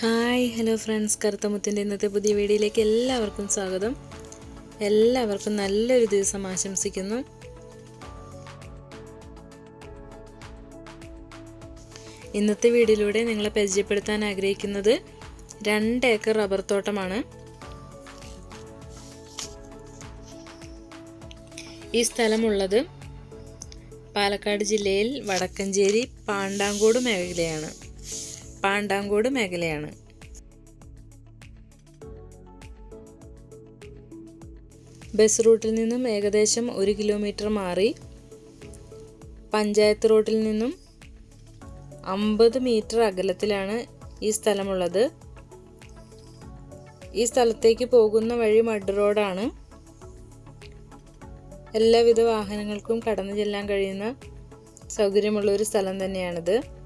Hi hello friends. കറുത്തമുത്തിന്റെ ഇന്നത്തെ പുതിയ വീഡിയോയിലേക്ക് എല്ലാവർക്കും സ്വാഗതം. എല്ലാവർക്കും നല്ലൊരു ദിവസം ആശംസിക്കുന്നു. ഇന്നത്തെ വീഡിയോയിലൂടെ നിങ്ങളെ പരിചയപ്പെടുത്താൻ ആഗ്രഹിക്കുന്നത് രണ്ട് ഏക്കർ റബ്ബർ തോട്ടമാണ്. ഈ സ്ഥലമുള്ളത് പാലക്കാട് ജില്ലയിൽ വടക്കഞ്ചേരി പാണ്ടാങ്കോട് മേഖലയാണ്. പാണ്ടാങ്കോട് മേഖലയാണ്. ബസ് റൂട്ടിൽ നിന്നും ഏകദേശം ഒരു കിലോമീറ്റർ മാറി പഞ്ചായത്ത് റോഡിൽ നിന്നും അമ്പത് മീറ്റർ അകലത്തിലാണ് ഈ സ്ഥലമുള്ളത്. ഈ സ്ഥലത്തേക്ക് പോകുന്ന വഴി മഡ് റോഡാണ്. എല്ലാവിധ വാഹനങ്ങൾക്കും കടന്നു ചെല്ലാൻ കഴിയുന്ന സൗകര്യമുള്ള ഒരു സ്ഥലം തന്നെയാണിത്.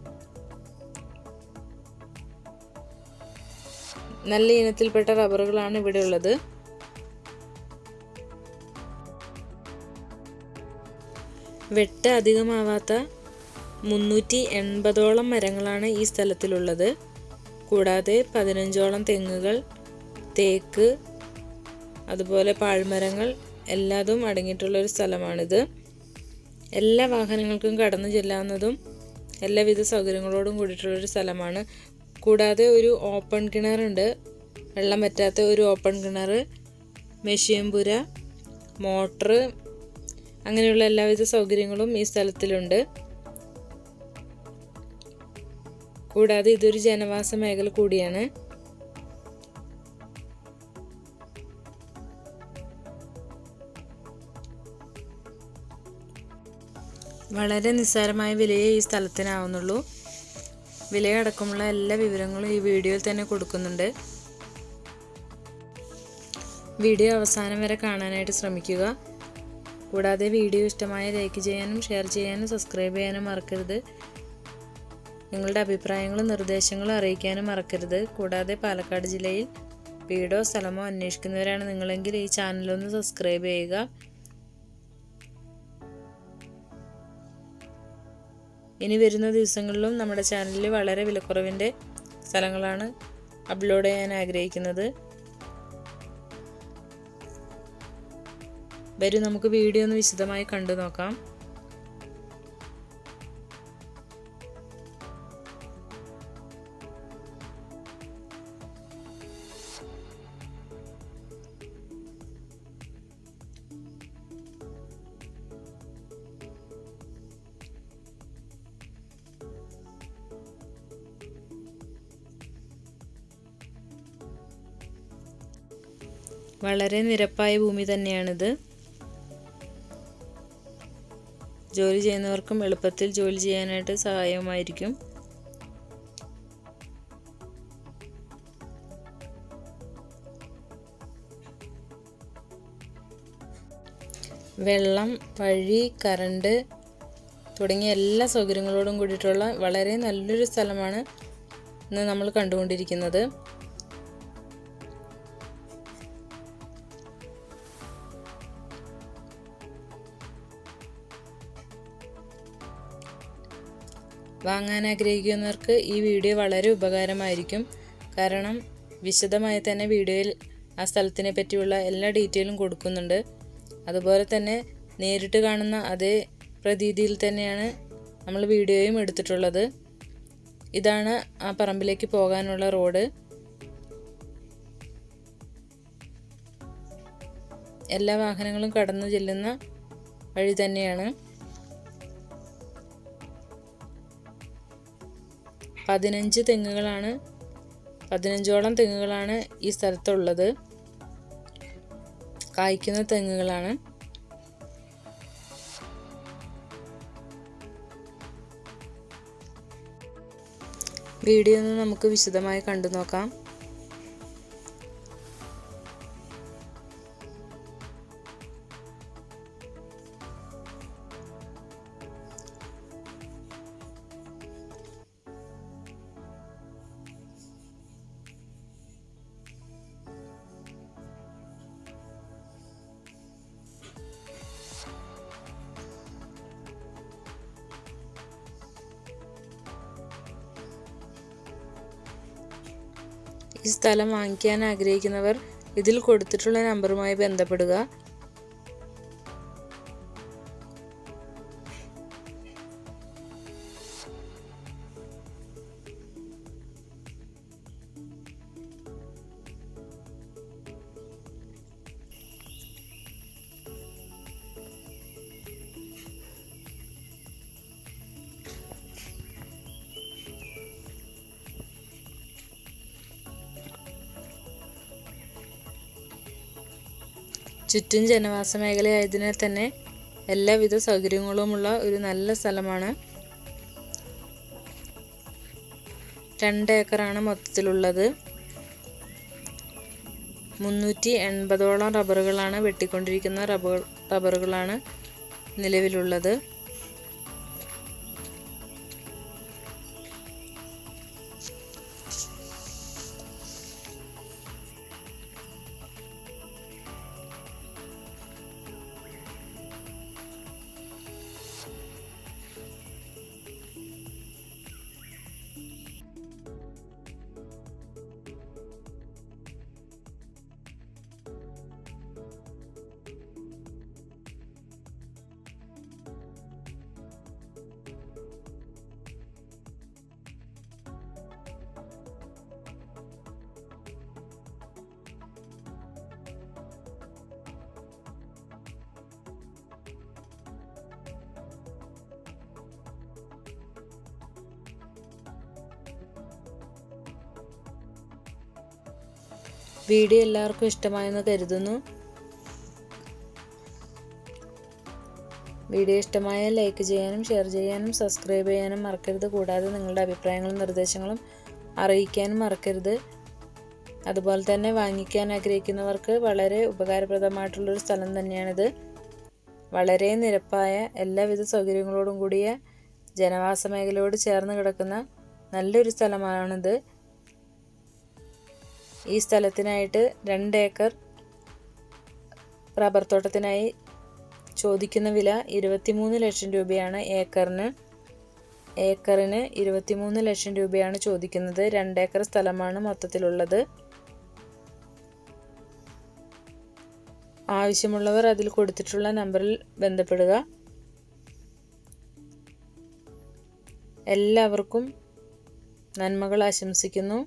നല്ല ഇനത്തിൽപ്പെട്ട റബ്ബറുകളാണ് ഇവിടെ ഉള്ളത്. വെട്ട് അധികമാവാത്ത മുന്നൂറ്റി എൺപതോളം മരങ്ങളാണ് ഈ സ്ഥലത്തിലുള്ളത്. കൂടാതെ പതിനഞ്ചോളം തെങ്ങുകൾ തേക്ക് അതുപോലെ പാഴ്മരങ്ങൾ എല്ലാതും അടങ്ങിയിട്ടുള്ളൊരു സ്ഥലമാണിത്. എല്ലാ വാഹനങ്ങൾക്കും കടന്നു ചെല്ലാവുന്നതും എല്ലാവിധ സൗകര്യങ്ങളോടും കൂടിയിട്ടുള്ളൊരു സ്ഥലമാണ്. കൂടാതെ ഒരു ഓപ്പൺ കിണറുണ്ട്. വെള്ളം പറ്റാത്ത ഒരു ഓപ്പൺ കിണർ മെഷീൻപുര മോട്ടർ അങ്ങനെയുള്ള എല്ലാവിധ സൗകര്യങ്ങളും ഈ സ്ഥലത്തിലുണ്ട്. കൂടാതെ ഇതൊരു ജനവാസ മേഖല കൂടിയാണ്. വളരെ നിസ്സാരമായ വിലയേ ഈ സ്ഥലത്തിനാവുന്നുള്ളൂ. വിലയടക്കമുള്ള എല്ലാ വിവരങ്ങളും ഈ വീഡിയോയിൽ തന്നെ കൊടുക്കുന്നുണ്ട്. വീഡിയോ അവസാനം വരെ കാണാനായിട്ട് ശ്രമിക്കുക. കൂടാതെ വീഡിയോ ഇഷ്ടമായ ലൈക്ക് ചെയ്യാനും ഷെയർ ചെയ്യാനും സബ്സ്ക്രൈബ് ചെയ്യാനും മറക്കരുത്. നിങ്ങളുടെ അഭിപ്രായങ്ങളും നിർദ്ദേശങ്ങളും അറിയിക്കാനും മറക്കരുത്. കൂടാതെ പാലക്കാട് ജില്ലയിൽ വീടോ സ്ഥലമോ അന്വേഷിക്കുന്നവരാണ് നിങ്ങളെങ്കിൽ ഈ ചാനലൊന്ന് സബ്സ്ക്രൈബ് ചെയ്യുക. ഇനി വരുന്ന ദിവസങ്ങളിലും നമ്മുടെ ചാനലിൽ വളരെ വിലക്കുറവിന്റെ സ്ഥലങ്ങളാണ് അപ്ലോഡ് ചെയ്യാൻ ആഗ്രഹിക്കുന്നത്. വരും നമുക്ക് വീഡിയോ ഒന്ന് വിശദമായി കണ്ടു നോക്കാം. വളരെ നിരപ്പായ ഭൂമി തന്നെയാണിത്. ജോലി ചെയ്യുന്നവർക്കും എളുപ്പത്തിൽ ജോലി ചെയ്യാനായിട്ട് സഹായമായിരിക്കും വെള്ളം വഴി കറണ്ട് തുടങ്ങിയ എല്ലാ സൗകര്യങ്ങളോടും കൂടിയിട്ടുള്ള വളരെ നല്ലൊരു സ്ഥലമാണ് ഇന്ന് നമ്മൾ കണ്ടുകൊണ്ടിരിക്കുന്നത്. വാങ്ങാൻ ആഗ്രഹിക്കുന്നവർക്ക് ഈ വീഡിയോ വളരെ ഉപകാരമായിരിക്കും. കാരണം വിശദമായി തന്നെ വീഡിയോയിൽ ആ സ്ഥലത്തിനെ പറ്റിയുള്ള എല്ലാ ഡീറ്റെയിലും കൊടുക്കുന്നുണ്ട്. അതുപോലെ തന്നെ നേരിട്ട് കാണുന്ന അതേ പ്രതീതിയിൽ തന്നെയാണ് നമ്മൾ വീഡിയോയും എടുത്തിട്ടുള്ളത്. ഇതാണ് ആ പറമ്പിലേക്ക് പോകാനുള്ള റോഡ്. എല്ലാ വാഹനങ്ങളും കടന്നു ചെല്ലുന്ന വഴി തന്നെയാണ്. പതിനഞ്ച് തെങ്ങുകളാണ് പതിനഞ്ചോളം തെങ്ങുകളാണ് ഈ സ്ഥലത്തുള്ളത്. കായ്ക്കുന്ന തെങ്ങുകളാണ്. വീഡിയോ ഒന്ന് നമുക്ക് വിശദമായി കണ്ടു നോക്കാം ഈ സ്ഥലം വാങ്ങിക്കാൻ ആഗ്രഹിക്കുന്നവർ ഇതിൽ കൊടുത്തിട്ടുള്ള നമ്പറുമായി ബന്ധപ്പെടുക. ചുറ്റും ജനവാസ മേഖലയായതിനാൽ തന്നെ എല്ലാവിധ സൗകര്യങ്ങളുമുള്ള ഒരു നല്ല സ്ഥലമാണ്. രണ്ട് ഏക്കറാണ് മൊത്തത്തിലുള്ളത്. മുന്നൂറ്റി എൺപതോളം റബ്ബറുകളാണ് വെട്ടിക്കൊണ്ടിരിക്കുന്ന റബ്ബർ റബ്ബറുകളാണ് നിലവിലുള്ളത്. വീഡിയോ എല്ലാവർക്കും ഇഷ്ടമായെന്ന് കരുതുന്നു. വീഡിയോ ഇഷ്ടമായാൽ ലൈക്ക് ചെയ്യാനും ഷെയർ ചെയ്യാനും സബ്സ്ക്രൈബ് ചെയ്യാനും മറക്കരുത്. കൂടാതെ നിങ്ങളുടെ അഭിപ്രായങ്ങളും നിർദ്ദേശങ്ങളും അറിയിക്കാനും മറക്കരുത്. അതുപോലെ തന്നെ വാങ്ങിക്കാൻ ആഗ്രഹിക്കുന്നവർക്ക് വളരെ ഉപകാരപ്രദമായിട്ടുള്ളൊരു സ്ഥലം തന്നെയാണിത്. വളരെ നിരപ്പായ എല്ലാവിധ സൗകര്യങ്ങളോടും കൂടിയ ജനവാസ മേഖലയോട് ചേർന്ന് കിടക്കുന്ന നല്ലൊരു സ്ഥലമാണിത്. ഈ സ്ഥലത്തിനായിട്ട് രണ്ട് ഏക്കർ റബ്ബർ തോട്ടത്തിനായി ചോദിക്കുന്ന വില ഇരുപത്തിമൂന്ന് ലക്ഷം രൂപയാണ് ഏക്കറിന്. ഏക്കറിന് ഇരുപത്തിമൂന്ന് ലക്ഷം രൂപയാണ് ചോദിക്കുന്നത്. രണ്ട് ഏക്കർ സ്ഥലമാണ് മൊത്തത്തിലുള്ളത്. ആവശ്യമുള്ളവർ അതിൽ കൊടുത്തിട്ടുള്ള നമ്പറിൽ ബന്ധപ്പെടുക. എല്ലാവർക്കും നന്മകൾ ആശംസിക്കുന്നു.